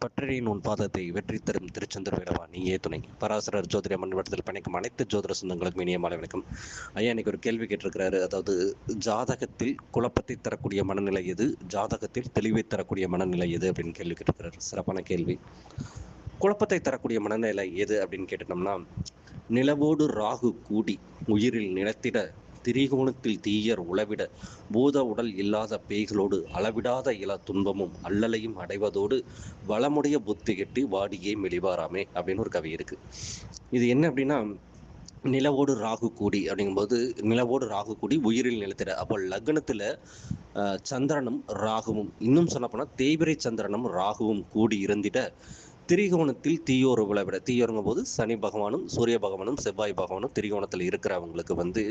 பற்றறியின் உன் பாதத்தை வெற்றி தரும் திருச்செந்தூர் வேலவா நீயே துணை. பராசரர் ஜோதிட மண்வட்டத்தில் பணிக்கும் அனைத்து ஜோதிட சொந்தங்களுக்கும் இனிய மாலை வணக்கம். ஐயா இன்னைக்கு ஒரு கேள்வி கேட்டிருக்கிறாரு. அதாவது ஜாதகத்தில் குழப்பத்தை தரக்கூடிய மனநிலை எது? ஜாதகத்தில் தெளிவை தரக்கூடிய மனநிலை எது? அப்படின்னு கேள்வி கேட்டிருக்கிறாரு. சிறப்பான கேள்வி. குழப்பத்தை தரக்கூடிய மனநிலை எது? அப்படின்னு கேட்டுட்டோம்னா நிலவோடு ராகு கூடி உயிரில் நிலத்திட திரிகோணத்தில் தீயர் உளவிட பூத உடல் இல்லாத பேய்களோடு அளவிடாத இல துன்பமும் அல்லலையும் அடைவதோடு வளமுடைய புத்தி கெட்டி வாடியே மெலிவாராமே அப்படின்னு ஒரு கவி இருக்கு. இது என்ன அப்படின்னா நிலவோடு ராகு கூடி அப்படிங்கும்போது நிலவோடு ராகு கூடி உயிரில் நிலத்திட. அப்போ லக்னத்தில் சந்திரனும் ராகுவும் இன்னும் சொல்லப்போனால் தேய்பிரை சந்திரனும் ராகுவும் கூடி இருந்திட திரிகோணத்தில் தீயோர் விளைவிட தீயோருங்கும் போது சனி பகவானும் சூரிய பகவானும் செவ்வாய் பகவானும் திரிகோணத்தில் இருக்கிறவங்களுக்கு வந்து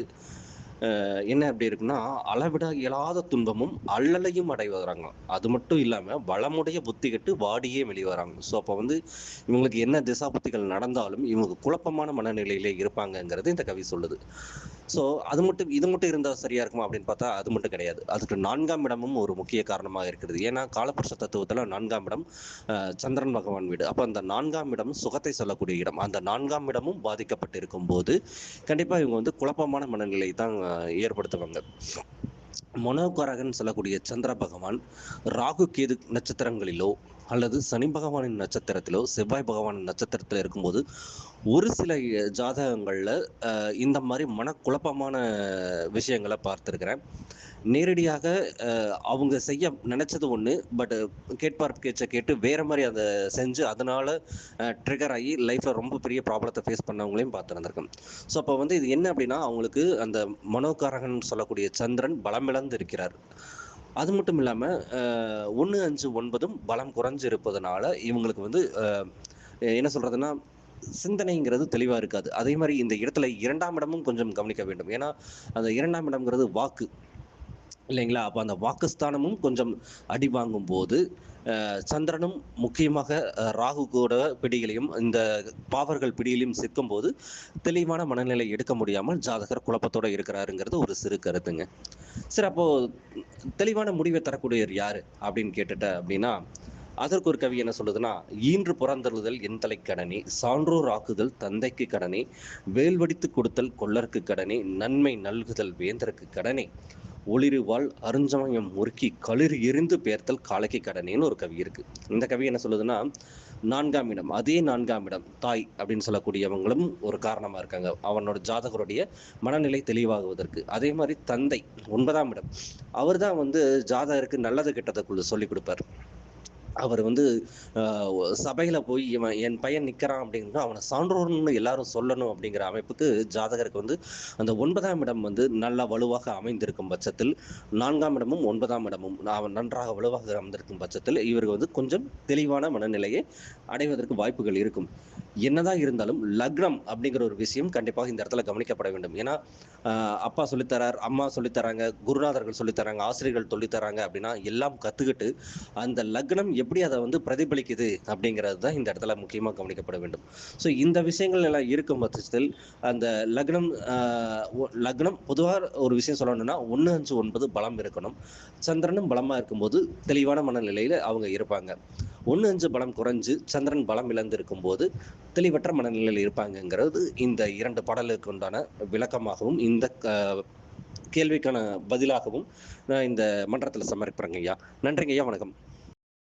என்ன அப்படி இருக்குன்னா அளவிட இயலாத துன்பமும் அல்லலையும் அடைவராங்க. அது மட்டும் இல்லாமல் வளமுடைய புத்தி கெட்டு வாடியே வெளிவராங்க. ஸோ அப்போ வந்து இவங்களுக்கு என்ன திசா புத்திகள் நடந்தாலும் இவங்க குழப்பமான மனநிலையிலே இருப்பாங்கங்கிறது இந்த கவி சொல்லுது. ஸோ அது மட்டும் இது மட்டும் இருந்தால் சரியா இருக்குமா அப்படின்னு பார்த்தா அது மட்டும் கிடையாது. அதுக்கு நான்காம் இடமும் ஒரு முக்கிய காரணமாக இருக்கிறது. ஏன்னா காலபுருஷ தத்துவத்தில் நான்காம் இடம் சந்திரன் பகவான் வீடு. அப்போ அந்த நான்காம் இடம் சுகத்தை சொல்லக்கூடிய இடம். அந்த நான்காம் இடமும் பாதிக்கப்பட்டிருக்கும் போது கண்டிப்பாக இவங்க வந்து குழப்பமான மனநிலை தான் ஏற்படுத்துவாங்க. மனோகரகன் சொல்லக்கூடிய சந்திர பகவான் ராகு கேது நட்சத்திரங்களிலோ அல்லது சனி பகவானின் நட்சத்திரத்திலோ செவ்வாய் பகவானின் நட்சத்திரத்தில் இருக்கும்போது ஒரு சில ஜாதகங்களில் இந்த மாதிரி மனக்குழப்பமான விஷயங்களை பார்த்துருக்கிறேன். நேரடியாக அவங்க செய்ய நினச்சது ஒன்று பட் கேட்பார் கேட்ச கேட்டு வேற மாதிரி அதை செஞ்சு அதனால் ட்ரிகர் ஆகி லைஃப்பில் ரொம்ப பெரிய ப்ராப்ளத்தை ஃபேஸ் பண்ணவங்களையும் பார்த்துருந்துருக்கேன். ஸோ அப்போ வந்து இது என்ன அப்படின்னா அவங்களுக்கு அந்த மனோகாரகன் சொல்லக்கூடிய சந்திரன் பலமிழந்த இருக்கிறார் அது மட்டும் இல்லாமல் ஒன்று அஞ்சு ஒன்பதும் பலம் குறைஞ்சிருப்பதுனால இவங்களுக்கு வந்து என்ன சொல்றதுன்னா சிந்தனைங்கிறது தெளிவாக இருக்காது. அதே மாதிரி இந்த இடத்துல இரண்டாம் இடமும் கொஞ்சம் கவனிக்க வேண்டும். ஏன்னா அந்த இரண்டாம் இடம்ங்கிறது வாக்கு. இல்லைங்களா? அப்போ அந்த வாக்குஸ்தானமும் கொஞ்சம் அடி வாங்கும் போது சந்திரனும் முக்கியமாக ராகு கூட பிடிகளையும் இந்த பாவர்கள் பிடியிலையும் சிக்கும் போது தெளிவான மனநிலை எடுக்க முடியாமல் ஜாதகர் குழப்பத்தோட இருக்கிறாருங்கிறது ஒரு சிறு கருத்துங்க. சரி அப்போ தெளிவான முடிவை தரக்கூடியவர் யாரு அப்படின்னு கேட்டுட்ட அப்படின்னா அதற்கு ஒரு கவி என்ன சொல்லுதுன்னா ஈன்று புறந்தருதல் என் தலை கடனே சான்றோர் ஆக்குதல் தந்தைக்கு கடனே வேல்வடித்து கொடுத்தல் கொள்ளருக்கு கடனே நன்மை நல்குதல் வேந்தருக்கு கடனே ஒளிருவால் அருஞ்சமயம் முறுக்கி களிர் எரிந்து பேர்த்தல் காலைக்கு கடனேன்னு ஒரு கவி இருக்கு. இந்த கவி என்ன சொல்லுதுன்னா நான்காம் இடம் அதே நான்காம் இடம் தாய் அப்படின்னு சொல்லக்கூடியவங்களும் ஒரு காரணமா இருக்காங்க. அவனோட ஜாதகருடைய மனநிலை தெளிவாகுவதற்கு. அதே மாதிரி தந்தை ஒன்பதாம் இடம். அவர் தான் வந்து ஜாதகருக்கு நல்லது கெட்டதுக்குள்ள சொல்லி கொடுப்பார். அவர் வந்து சபையில் போய் இவன் என் பையன் நிற்கிறான் அப்படிங்கிற அவனை சான்றோர்னு எல்லாரும் சொல்லணும் அப்படிங்கிற அமைப்புக்கு ஜாதகருக்கு வந்து அந்த ஒன்பதாம் இடம் வந்து நல்லா வலுவாக அமைந்திருக்கும் பட்சத்தில் நான்காம் இடமும் ஒன்பதாம் இடமும் அவன் நன்றாக வலுவாக அமைந்திருக்கும் பட்சத்தில் இவருக்கு வந்து கொஞ்சம் தெளிவான மனநிலையை அடைவதற்கு வாய்ப்புகள் இருக்கும். என்னதான் இருந்தாலும் லக்னம் அப்படிங்கிற ஒரு விஷயம் கண்டிப்பாக இந்த இடத்துல கவனிக்கப்பட வேண்டும். ஏன்னா அப்பா சொல்லித்தரார் அம்மா சொல்லித்தராங்க குருநாதர்கள் சொல்லித்தராங்க ஆசிரியர்கள் சொல்லித்தராங்க அப்படின்னா எல்லாம் கற்றுக்கிட்டு அந்த லக்னம் எப்படி அதை வந்து பிரதிபலிக்குது அப்படிங்கிறது தான் இந்த இடத்துல முக்கியமாக கவனிக்கப்பட வேண்டும். ஸோ இந்த விஷயங்கள் எல்லாம் இருக்கும் பட்சத்தில் அந்த லக்னம் ஒ- லக்னம் பொதுவாக ஒரு விஷயம் சொல்லணும்னா ஒன்று அஞ்சு ஒன்பது பலம் இருக்கணும். சந்திரனும் பலமாக இருக்கும்போது தெளிவான மனநிலையில் அவங்க இருப்பாங்க. ஒன்று அஞ்சு பலம் குறைஞ்சு சந்திரன் பலம் இழந்து இருக்கும்போது தெளிவற்ற மனநிலையில் இருப்பாங்கங்கிறது இந்த இரண்டு பாடலுக்கு உண்டான விளக்கமாகவும் இந்த க- கேள்விக்கான பதிலாகவும் நான் இந்த மன்றத்தில் சமர்ப்பிக்கிறேங்க ஐயா. நன்றிங்க ஐயா வணக்கம்.